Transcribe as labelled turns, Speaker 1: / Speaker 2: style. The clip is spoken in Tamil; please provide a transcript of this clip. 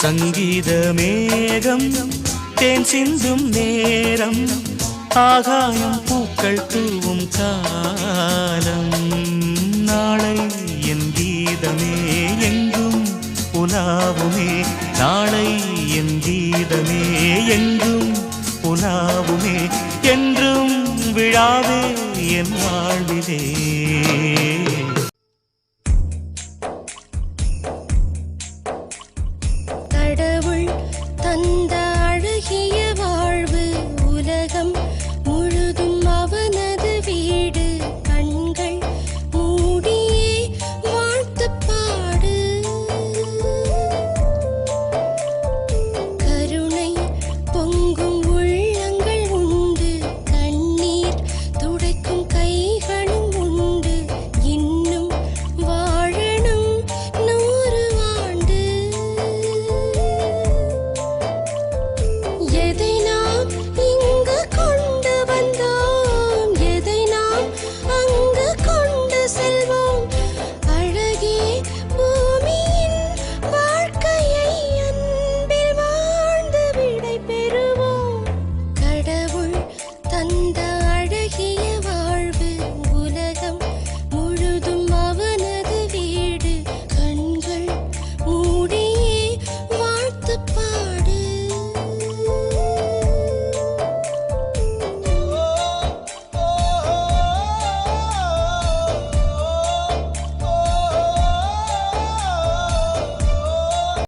Speaker 1: சங்கீத மேகம் தேன் சிந்தும் நேரம் ஆகாயம் பூக்கள் தூவும் காலம். நாளை என் கீதமே எங்கும் உலாவுமே. நாளை என் கீதமே எங்கும் உலாவுமே. என்றும் விழாவே என் வாழ்விலே.